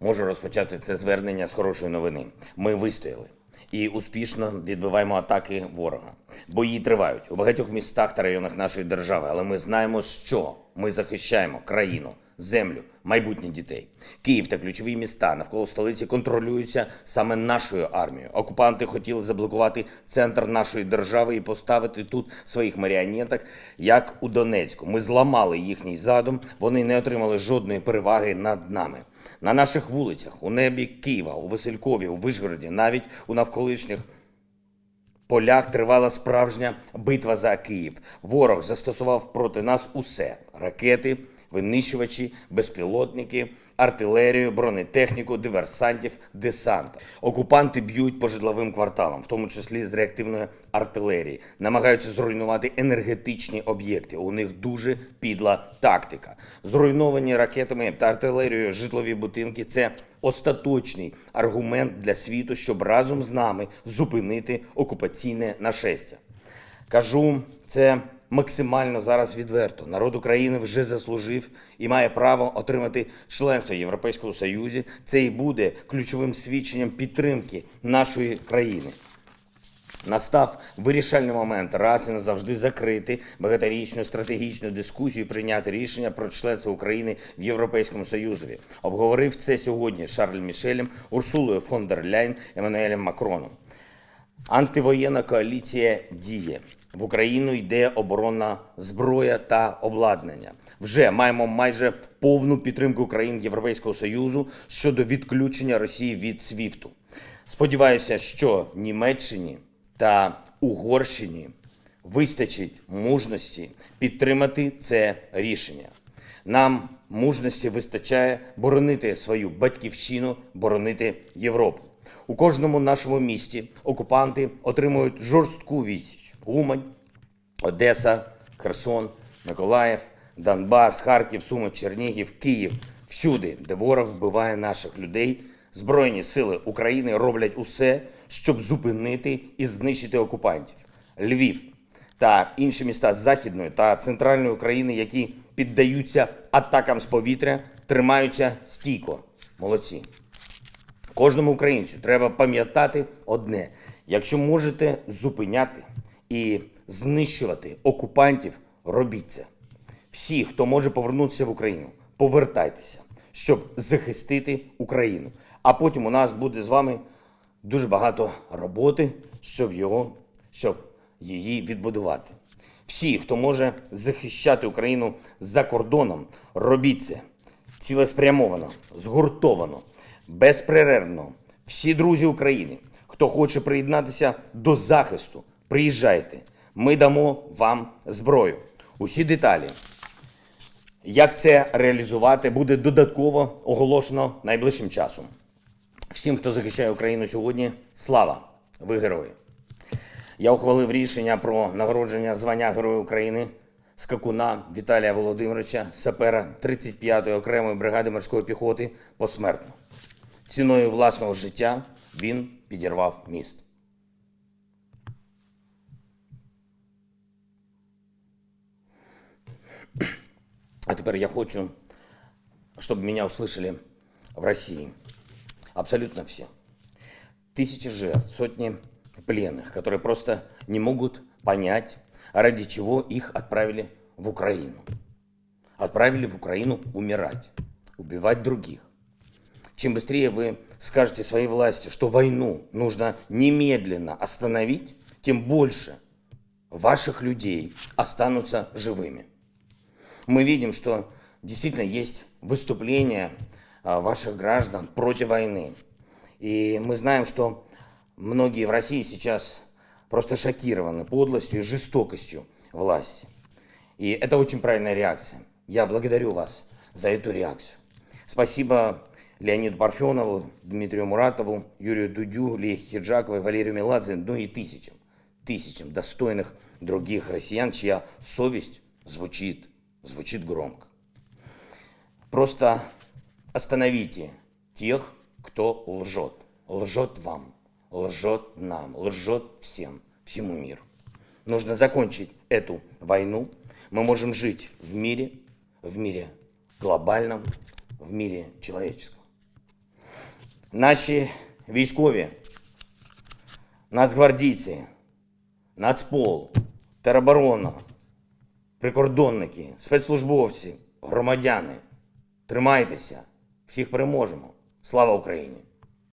Можу розпочати це звернення з хорошої новини. Ми вистояли і успішно відбиваємо атаки ворога. Бої тривають у багатьох містах та районах нашої держави, але ми знаємо, що ми захищаємо країну, землю, майбутнє дітей. Київ та ключові міста навколо столиці контролюються саме нашою армією. Окупанти хотіли заблокувати центр нашої держави і поставити тут своїх маріонеток, як у Донецьку. Ми зламали їхній задум. Вони не отримали жодної переваги над нами. На наших вулицях, у небі Києва, у Василькові, у Вишгороді, навіть у навколишніх полях тривала справжня битва за Київ. Ворог застосував проти нас усе: ракети, винищувачі, безпілотники, артилерію, бронетехніку, диверсантів, десант. Окупанти б'ють по житловим кварталам, в тому числі з реактивної артилерії, намагаються зруйнувати енергетичні об'єкти. У них дуже підла тактика. Зруйновані ракетами та артилерією житлові будинки це остаточний аргумент для світу, щоб разом з нами зупинити окупаційне нашестя. Кажу це максимально зараз відверто. Народ України вже заслужив і має право отримати членство в Європейському Союзі. Це і буде ключовим свідченням підтримки нашої країни. Настав вирішальний момент раз і назавжди закрити багаторічну стратегічну дискусію, і прийняти рішення про членство України в Європейському Союзі. Обговорив це сьогодні з Шарлем Мішелем, Урсулою фон дер Ляйн, Еммануелем Макроном. Антивоєнна коаліція діє. В Україну йде оборонна зброя та обладнання. Вже маємо майже повну підтримку країн Європейського Союзу щодо відключення Росії від СВІФТу. Сподіваюся, що Німеччині та Угорщині вистачить мужності підтримати це рішення. Нам мужності вистачає боронити свою батьківщину, боронити Європу. У кожному нашому місті окупанти отримують жорстку відсіч. Умань, Одеса, Херсон, Миколаїв, Донбас, Харків, Суми, Чернігів, Київ. Всюди, де ворог вбиває наших людей, Збройні сили України роблять усе, щоб зупинити і знищити окупантів. Львів та інші міста Західної та центральної України, які піддаються атакам з повітря, тримаються стійко. Молодці. Кожному українцю треба пам'ятати одне: якщо можете зупиняти і знищувати окупантів, робіть це. Всі, хто може повернутися в Україну, повертайтеся, щоб захистити Україну. А потім у нас буде з вами дуже багато роботи, щоб його, щоб її відбудувати. Всі, хто може захищати Україну за кордоном, робіть це цілеспрямовано, згуртовано, безперервно. Всі друзі України, хто хоче приєднатися до захисту, приїжджайте. Ми дамо вам зброю. Усі деталі, як це реалізувати, буде додатково оголошено найближчим часом. Всім, хто захищає Україну сьогодні, слава! Ви герої! Я ухвалив рішення про нагородження звання Героя України скакуна Віталія Володимировича, сапера 35-ї окремої бригади морської піхоти посмертно. Ціною власного життя він підірвав міст. А теперь я хочу, чтобы меня услышали в России. Абсолютно все. Тысячи жертв, сотни пленных, которые просто не могут понять, ради чего их отправили в Украину. Отправили в Украину умирать, убивать других. чем быстрее вы скажете своей власти, что войну нужно немедленно остановить, тем больше ваших людей останутся живыми. Мы видим, что действительно есть выступления а, ваших граждан против войны. И мы знаем, что многие в России сейчас просто шокированы подлостью и жестокостью власти. И это очень правильная реакция. Я благодарю вас за эту реакцию. Спасибо Леониду Парфенову, Дмитрию Муратову, Юрию Дудю, Лехе Хиджаковой, Валерию Меладзе, ну и тысячам, тысячам достойных других россиян, чья совесть звучит, звучит громко. Просто остановите тех, кто лжет. Лжет вам, лжет нам, лжет всем, всему миру. Нужно закончить эту войну. Мы можем жить в мире, в мире глобальном, в мире человеческом. Наші військові, нацгвардійці, Нацпол, тероборона, прикордонники, спецслужбовці, громадяни. Тримайтеся, всіх переможемо. Слава Україні!